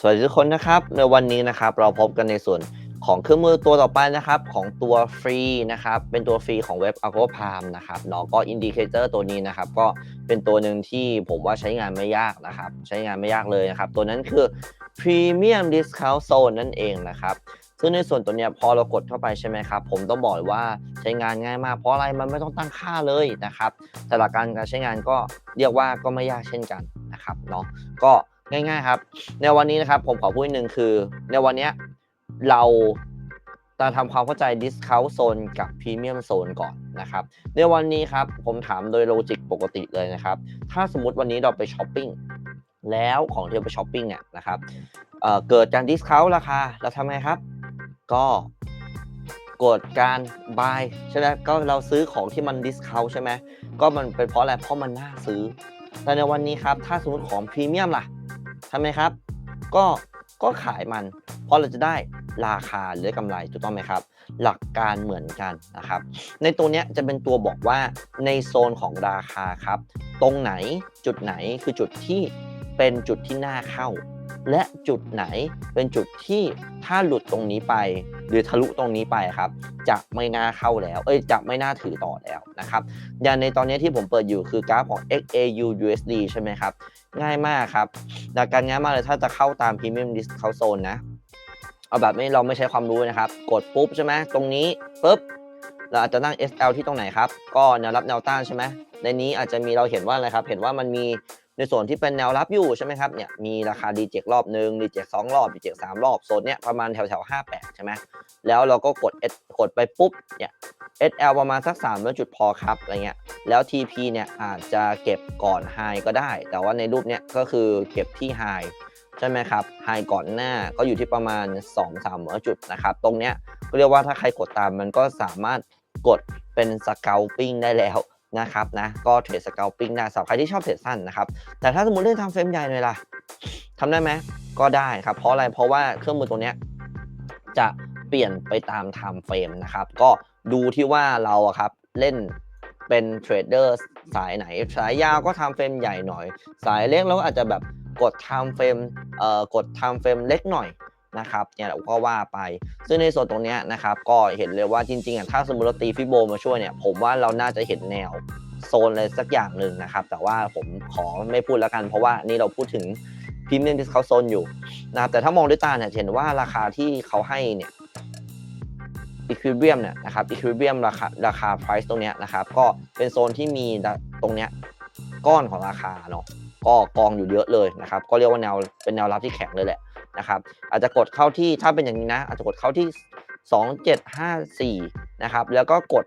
สวัสดีทุกคนนะครับ ในวันนี้นะครับเราพบกันในส่วนของเครื่องมือตัวต่อไปนะครับของตัวฟรีนะครับเป็นตัวฟรีของเว็บ a l g o p a l m นะครับเนาะก็อินดิเคเตอร์ตัวนี้นะครับก็เป็นตัวหนึ่งที่ผมว่าใช้งานไม่ยากนะครับ ใช้งานไม่ยากเลยนะครับ ตัวนั้นคือ Premium Discount Zone นั่นเองนะครับซึ่งในส่วนตัวเนี้ยพอเรากดเข้าไปใช่ไหมครับ ผมต้องบอกว่าใช้งานง่ายมากเพราะอะไรมันไม่ต้องตั้งค่าเลยนะครับแต่หลักการการใช้งานก็เรียกว่าก็ไม่ยากเช่นกันนะครับเนาะก็ ง่าย ๆ ครับ ในวันนี้นะครับผมขอพูดหนึ่งคือ ในวันนี้เราจะทำความเข้าใจ discount zone กับ premium zone ก่อนนะครับ ในวันนี้ครับผมถามโดยโลจิกปกติเลยนะครับ ถ้าสมมติวันนี้เราไปช้อปปิ้งแล้วของที่เราไปช้อปปิ้งเนี่ยนะครับเเกิดการ discount ราคาเราทำไงครับ ก็กดการ buy ใช่ไหมก็เราซื้อของที่มัน discount ใช่ไหมก็มันเป็นเพราะอะไรเพราะมันน่าซื้อ แต่ในวันนี้ครับถ้าสมมติของพรีเมียมล่ะ ทำไมครับ ก็ก็ขายมัน เพราะเราจะได้ราคาหรือกำไรถูกต้องไหมครับ หลักการเหมือนกันนะครับ ในตัวเนี้ยจะเป็นตัวบอกว่าในโซนของราคาครับ ตรงไหนจุดไหนคือจุดที่เป็นจุดที่น่าเข้า และจุดไหนเป็นจุดที่ถ้าหลุดตรงนี้ไป หรือทะลุตรงนี้ไปครับ จะไม่น่าเข้าแล้ว เอ้ยจะไม่น่าถือต่อแล้วนะครับอย่างในตอนนี้ที่ผมเปิดอยู่คือกราฟของ XAU USD ใช่ไหมครับ ง่ายมากครับหลักการง่ายมากเลยถ้าจะเข้าตาม Premium Discount Zone นะเอาแบบไม่เราไม่ใช้ความรู้นะครับ กดปุ๊บใช่ไหมตรงนี้ปุ๊บเราอาจจะตั้ง SL ที่ตรงไหนครับ ก็แนวรับแนวต้านใช่ไหมในนี้อาจจะมีเราเห็นว่าอะไรครับ เห็นว่ามันมี ในส่วนที่เป็นแนวรับอยู่ใช่ไหมครับเนี่ยมีราคาดีเจกรอบหนึ่งดีเจกสองรอบดีเจกสามรอบโซนเนี้ยประมาณแถวแถวห้าแปดใช่ไหมแล้วเราก็กด S กดไปปุ๊บเนี่ย SL ประมาณสัก3แล้วจุดพอครับอะไรเงี้ยแล้ว TP เนี่ยอาจจะเก็บก่อน High ก็ได้ แต่ว่าในรูปเนี้ยก็คือเก็บที่ High ใช่ไหมครับ High ก่อนหน้าก็อยู่ที่ประมาณ 2-3จุดนะครับ ตรงเนี้ยก็เรียกว่าถ้าใครกดตามมันก็สามารถกดเป็นสเกลปิ้งได้แล้ว นะครับนะก็เทรดสเกลปิ้งได้สำหรับใครที่ชอบเทรดสั้นนะครับแต่ถ้าสมมติเล่นทำเฟรมใหญ่เลยล่ะทำได้ไหมก็ได้ครับเพราะอะไรเพราะว่าเครื่องมือตัวเนี้ยจะเปลี่ยนไปตาม time frame นะครับก็ดูที่ว่าเราอะครับเล่นเป็นเทรดเดอร์สายไหน สายยาวก็ทำเฟรมใหญ่หน่อย สายเล็กเราก็อาจจะแบบกดทำเฟรมเอ่อกดทำเฟรมเล็กหน่อย นะครับเนี่ยเราก็ว่าไป ซึ่งในส่วนตรงนี้นะครับก็เห็นเลยว่าจริงๆอะถ้าสมมติเราตีฟิโบมาช่วยเนี่ยผมว่าเราน่าจะเห็นแนวโซนอะไรสักอย่างหนึ่งนะครับ แต่ว่าผมขอไม่พูดแล้วกัน เพราะว่านี่เราพูดถึงพรีเมียมดิสคาโซนอยู่นะครับแต่ถ้ามองด้วยตาเนี่ยเห็นว่าราคาที่เขาให้เนี่ย equilibrium เนี่ยนะครับ equilibrium ราคาราคา price ตรงเนี้ยนะครับก็เป็นโซนที่มีตรงเนี้ยก้อนของราคาเนาะ ก็กองอยู่เยอะเลยนะครับ ก็เรียกว่าแนวเป็นแนวรับที่แข็งเลยแหละนะครับ อาจจะกดเข้าที่ถ้าเป็นอย่างนี้นะ อาจจะกดเข้าที่ 2754 นะครับ แล้วก็กด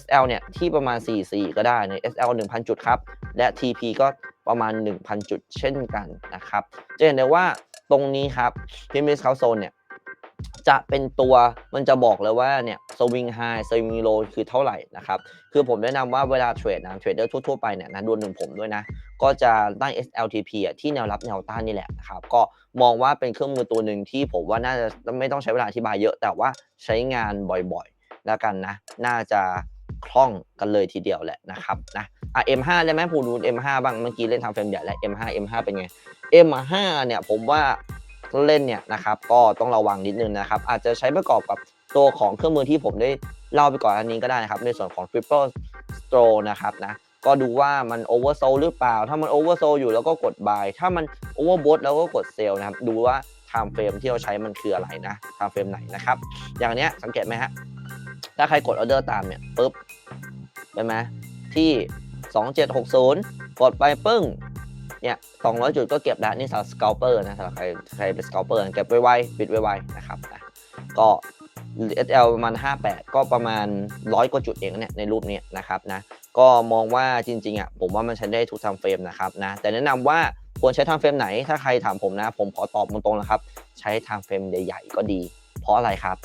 SL เนี่ยที่ประมาณ 44 ก็ได้ใน SL 1,000 จุดครับ และ TP ก็ประมาณ 1,000 จุดเช่นกันนะครับ จะเห็นได้ว่าตรงนี้ครับ p r e m i u m Discount Zone เนี่ย จะเป็นตัวมันจะบอกเลยว่าเนี่ยสวิงไฮสวิงโลคือเท่าไหร่นะครับ คือผมแนะนำว่าเวลาเทรดนะเทรดเดอร์ทั่วๆไปเนี่ยนะรวมถึงผมด้วยนะ ก็จะตั้ง SLTP อะที่แนวรับแนวต้านนี่แหละนะครับก็มองว่าเป็นเครื่องมือตัวหนึ่งที่ผมว่าน่าจะไม่ต้องใช้เวลาอธิบายเยอะ แต่ว่าใช้งานบ่อยๆ แล้วกันนะ น่าจะคล่องกันเลยทีเดียวแหละนะครับนะอะ M5 ได้ไหมผมดู M5 บ้างเมื่อกี้เล่นทำเฟรมใหญ่แล้ว M5 M5 เป็นไง M5 เนี่ยผมว่า เล่นเนี่ยนะครับก็ต้องระวังนิดนึงนะครับอาจจะใช้ประกอบกับตัวของเครื่องมือที่ผมได้เล่าไปก่อนอันนี้ก็ได้นะครับในส่วนของ triple stroke นะครับนะก็ดูว่ามัน oversold หรือเปล่า ถ้ามัน oversold อยู่แล้วก็กด buy ถ้ามัน overbought แล้วก็กด sell นะครับ ดูว่า time frame ที่เราใช้มันคืออะไรนะ time frame ไหนนะครับ อย่างเนี้ยสังเกตไหมฮะ ถ้าใครกด order ตามเนี่ยปุ๊บเป็นไหมที่ 2760 กดไปปึ้ง เนี่ย200จุดก็เก็บแล้วนี่สำหรับสก a ลเปอร์นะสำหรับใครใครเป็นสก a ลเปอร์เก็บไวๆปิดไวๆนะครับนะก็ SL ประมาณ 58 ก็ประมาณ 100 กว่าจุดเองเนี่ยในรูปนี้นะครับนะก็มองว่าจริงๆอะผมว่ามันใช้ได้ทุกทำเฟรมนะครับนะแต่แนะนำว่าควรใช้ทำเฟรมไหนถ้าใครถามผมนะ ผมขอตอบตรงๆนะครับ ใช้ทำเฟรมใหญ่ๆก็ดี เพราะอะไรครับ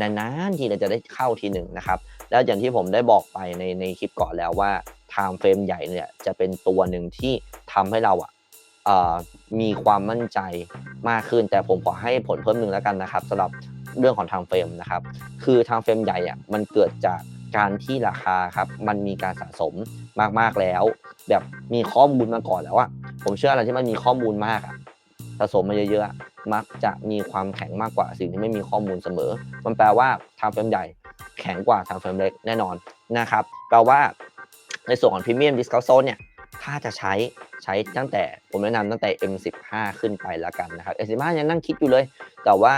นานๆทีเราจะได้เข้าทีหนึ่งนะครับ แล้วอย่างที่ผมได้บอกไปในในคลิปก่อนแล้วว่า time frame ใหญ่เนี่ยจะเป็นตัวหนึ่งที่ทำให้เราอะมีความมั่นใจมากขึ้น แต่ผมขอให้ผลเพิ่มหนึ่งแล้วกันนะครับสำหรับเรื่องของ time frame นะครับ คือ time frame ใหญ่อะมันเกิดจากการที่ราคาครับมันมีการสะสมมากๆแล้ว แบบมีข้อมูลมาก่อนแล้วอะผมเชื่ออะไรที่มันมีข้อมูลมากอะสะสมมาเยอะๆ มักจะมีความแข็งมากกว่าสิ่งที่ไม่มีข้อมูลเสมอ มันแปลว่าทางเฟรมใหญ่แข็งกว่าทางเฟรมเล็กแน่นอนนะครับแปลว่า ในส่วนของพรีเมียมดิสคาวโซนเนี่ยถ้าจะใช้ใช้ตั้งแต่ผมแนะนำตั้งแต่ M15 ขึ้นไปแล้วกันนะครับ M15 ยังนั่งคิดอยู่เลย แต่ว่า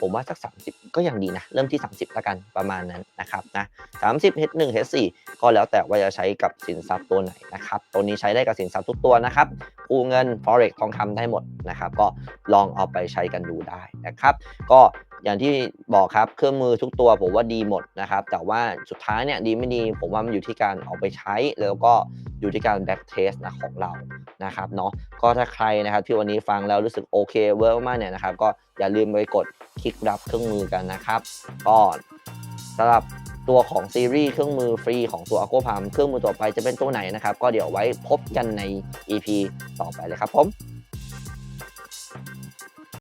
ผมว่าสัก 30 ก็ยังดีนะ เริ่มที่ 30 แล้วกันประมาณนั้นนะครับนะ30 H1 H4 ก็แล้วแต่ว่าจะใช้กับสินทรัพย์ตัวไหนนะครับ ตัวนี้ใช้ได้กับสินทรัพย์ทุกตัวนะครับกู้เงิน forex ทองคำได้หมดนะครับ ก็ลองเอาไปใช้กันดูได้นะครับ ก็ อย่างที่บอกครับเครื่องมือทุกตัวผมว่าดีหมดนะครับ แต่ว่าสุดท้ายเนี่ยดีไม่ดี ผมว่ามันอยู่ที่การเอาไปใช้ แล้วก็อยู่ที่การ back test นะของเรานะครับเนาะก็ถ้าใครนะครับที่วันนี้ฟังแล้วรู้สึกโอเคเวิร์กมากเนี่ยนะครับ ก็อย่าลืมไปกดคลิกรับเครื่องมือกันนะครับก็สำหรับตัวของซีรีส์เครื่องมือฟรีของตัว a q u a p a m เครื่องมือต่อไปจะเป็นตัวไหนนะครับ ก็เดี๋ยวไว้พบกันใน EP ต่อไปเลยครับผม